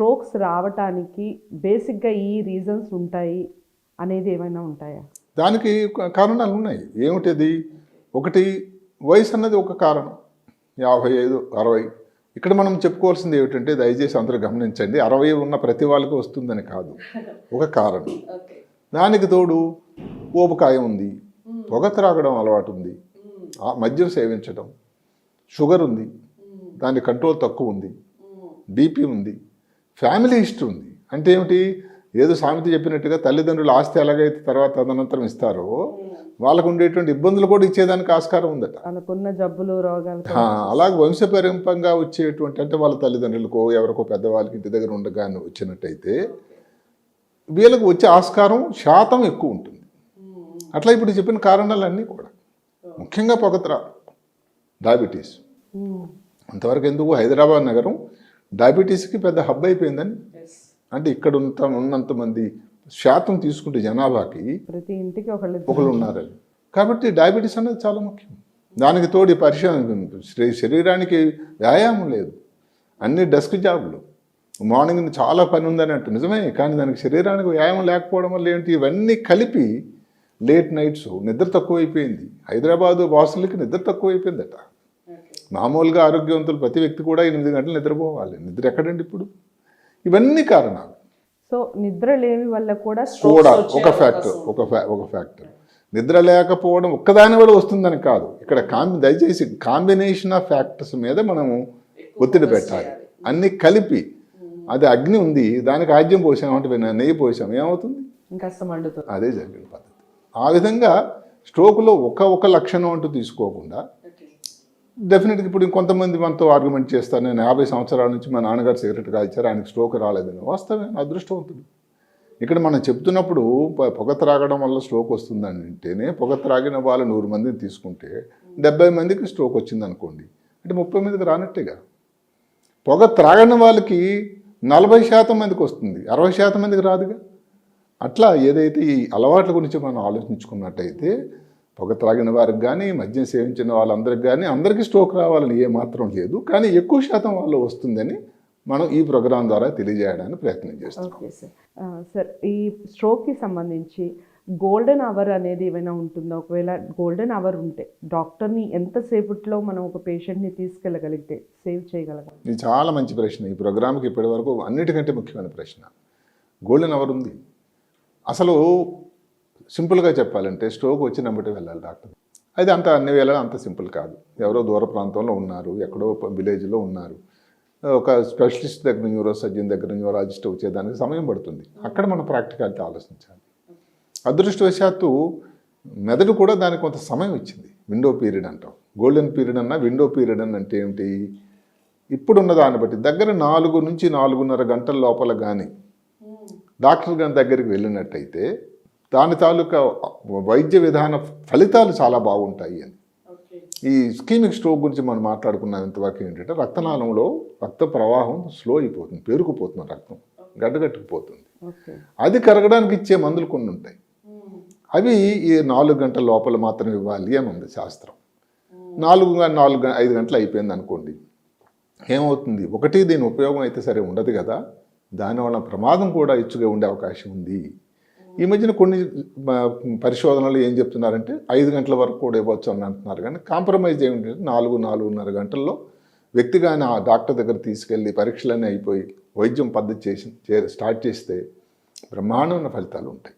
Strokes రావటానికి బేసిక్గా ఈ రీజన్స్ ఉంటాయి అనేది ఏమైనా ఉంటాయా? దానికి కారణాలు ఉన్నాయి. ఏమిటది? ఒకటి వయసు అన్నది ఒక కారణం. యాభై ఐదు అరవై. ఇక్కడ మనం చెప్పుకోవాల్సింది ఏమిటంటే దయచేసి అందరూ గమనించండి. అరవై ఉన్న ప్రతి వాళ్ళకి వస్తుందని కాదు. ఒక కారణం. దానికి తోడు ఊబకాయం ఉంది. పొగ త్రాగడం అలవాటు ఉంది. ఆ మద్యం సేవించడం షుగర్ ఉంది. దాని కంట్రోల్ తక్కువ ఉంది. బీపీ ఉంది. ఫ్యామిలీ హిస్టరీ ఉంది. అంటే ఏమిటి? ఏదో సామెత చెప్పినట్టుగా తల్లిదండ్రులు ఆస్తి ఎలాగైతే తర్వాత తదనంతరం ఇస్తారో వాళ్ళకు ఉండేటువంటి ఇబ్బందులు కూడా ఇచ్చేదానికి ఆస్కారం ఉందట. వాళ్ళకున్న జబ్బులు రోగాలు అలాగే వంశపరంపంగా వచ్చేటువంటి అంటే వాళ్ళ తల్లిదండ్రులకో ఎవరికో పెద్దవాళ్ళకి ఇంటి దగ్గర ఉండగానే వచ్చినట్టయితే వీళ్ళకి వచ్చే ఆస్కారం శాతం ఎక్కువ ఉంటుంది. అట్లా ఇప్పుడు చెప్పిన కారణాలన్నీ కూడా. ముఖ్యంగా పొగత్ర డయాబెటీస్. అంతవరకు ఎందుకు? హైదరాబాద్ నగరం డయాబెటీస్కి పెద్ద హబ్ అయిపోయిందని. అంటే ఇక్కడ ఉన్న ఉన్నంత మంది శాతం తీసుకుంటే జనాభాకి ప్రతి ఇంటికి ఒకళ్ళు ఒకళ్ళు ఉన్నారని. కాబట్టి డయాబెటీస్ అనేది చాలా ముఖ్యం. దానికి తోడి శరీ- శరీరానికి వ్యాయామం లేదు. అన్ని డెస్క్ జాబ్లు. మార్నింగ్ చాలా పని ఉందని అంటూ నిజమే కానీ దానికి శరీరానికి వ్యాయామం లేకపోవడం వల్ల ఏంటి? ఇవన్నీ కలిపి లేట్ నైట్స్ నిద్ర తక్కువైపోయింది. హైదరాబాదు వాసులకి నిద్ర తక్కువైపోయిందట. మామూలుగా ఆరోగ్యవంతులు ప్రతి వ్యక్తి కూడా ఎనిమిది గంటలు నిద్రపోవాలి. నిద్ర ఎక్కడండి ఇప్పుడు? ఇవన్నీ కారణాలు. సో నిద్ర లేమి వల్ల కూడా కూడా ఒక ఫ్యాక్టర్ ఒక ఫ్యా ఒక ఫ్యాక్టర్ నిద్ర లేకపోవడం ఒక్కదాని వల్ల వస్తుందని కాదు. ఇక్కడ కాంబి దయచేసి కాంబినేషన్ ఆఫ్ ఫ్యాక్టర్స్ మీద మనము ఒత్తిడి పెట్టాలి. అన్ని కలిపి. అది అగ్ని ఉంది. దానికి ఆద్యం పోసామంటే నెయ్యి పోసాం. ఏమవుతుంది? అదే జరిగిన పద్ధతి. ఆ విధంగా స్ట్రోక్లో ఒక ఒక లక్షణం అంటూ తీసుకోకుండా డెఫినెట్గా ఇప్పుడు కొంతమంది మనతో ఆర్గ్యుమెంట్ చేస్తారు. నేను యాభై సంవత్సరాల నుంచి మా నాన్నగారు సిగరెట్ కాల్చారు. ఆయనకి స్ట్రోక్ రాలేదని. వాస్తవమే అదృష్టవంతుడు ఇక్కడ మనం చెప్తున్నప్పుడు పొగ త్రాగడం వల్ల స్ట్రోక్ వస్తుందని అంటేనే పొగ త్రాగిన వాళ్ళు నూరు మందిని తీసుకుంటే డెబ్బై మందికి స్ట్రోక్ వచ్చింది అనుకోండి అంటే ముప్పై మందికి రానట్టేగా పొగ త్రాగని వాళ్ళకి నలభై శాతం మందికి వస్తుంది. అరవై శాతం మందికి రాదుగా. అట్లా ఏదైతే ఈ అలవాట్ల గురించి మనం ఆలోచించుకున్నట్టయితే పొగ త్రాగిన వారికి కానీ మద్యం సేవించిన వాళ్ళందరికి కానీ అందరికీ స్ట్రోక్ రావాలని ఏ మాత్రం లేదు. కానీ ఎక్కువ శాతం వాళ్ళు వస్తుందని మనం ఈ ప్రోగ్రాం ద్వారా తెలియజేయడానికి ప్రయత్నం చేస్తాం ఓకే సార్. ఈ స్ట్రోక్కి సంబంధించి గోల్డెన్ అవర్ అనేది ఏమైనా ఉంటుందా? ఒకవేళ గోల్డెన్ అవర్ ఉంటే డాక్టర్ని ఎంతసేపట్లో మనం ఒక పేషెంట్ని తీసుకెళ్ళగలిగితే సేవ్ చేయగలగాలి? ఇది చాలా మంచి ప్రశ్న. ఈ ప్రోగ్రామ్కి ఇప్పటి వరకు అన్నిటికంటే ముఖ్యమైన ప్రశ్న. గోల్డెన్ అవర్ ఉంది. అసలు సింపుల్గా చెప్పాలంటే స్ట్రోక్ వచ్చినప్పటి వెళ్ళాలి డాక్టర్. అది అంత అన్ని వేళ అంత సింపుల్ కాదు. ఎవరో దూర ప్రాంతంలో ఉన్నారు ఎక్కడో విలేజ్లో ఉన్నారు. ఒక స్పెషలిస్ట్ దగ్గర న్యూరో సర్జన్ దగ్గర న్యూరాలజిస్ట్ వచ్చేదానికి సమయం పడుతుంది. అక్కడ మనం ప్రాక్టికాలిటీ ఆలోచించాలి. అదృష్టవశాత్తు మెదడు కూడా దానికి కొంత సమయం ఇచ్చింది. విండో పీరియడ్ అంటాం. గోల్డెన్ పీరియడ్ అన్నా విండో పీరియడ్ అని అంటే ఏమిటి? ఇప్పుడున్న దాన్ని బట్టి దగ్గర నాలుగు నుంచి నాలుగున్నర గంటల లోపల కానీ డాక్టర్ గారి దగ్గరికి వెళ్ళినట్టయితే దాని తాలూకా వైద్య విధాన ఫలితాలు చాలా బాగుంటాయి అని. ఈ స్కీమిక్ స్ట్రోక్ గురించి మనం మాట్లాడుకున్నాం ఇంతవరకు ఏంటంటే రక్తనాళంలో రక్త ప్రవాహం స్లో అయిపోతుంది పేరుకుపోతుంది రక్తం గడ్డగట్టుకుపోతుంది. అది కరగడానికి ఇచ్చే మందులు కొన్ని ఉంటాయి. అవి ఈ నాలుగు గంటల లోపల మాత్రం ఇవ్వాలి అని ఉంది శాస్త్రం. నాలుగు నాలుగు ఐదు గంటలు అయిపోయింది అనుకోండి. ఏమవుతుంది? ఒకటి దీని ఉపయోగం అయితే సరే ఉండదు కదా. దానివల్ల ప్రమాదం కూడా ఇచ్చుగా ఉండే అవకాశం ఉంది. ఈ మధ్యన కొన్ని పరిశోధనలు ఏం చెప్తున్నారంటే ఐదు గంటల వరకు కూడా ఇవ్వచ్చు అని అంటున్నారు. కానీ కాంప్రమైజ్ ఏమిటంటే నాలుగు నాలుగున్నర గంటల్లో వ్యక్తిగానే ఆ డాక్టర్ దగ్గర తీసుకెళ్ళి పరీక్షలన్నీ అయిపోయి వైద్యం పద్ధతి చేసి చే- స్టార్ట్ చేస్తే బ్రహ్మాండమైన ఫలితాలు ఉంటాయి.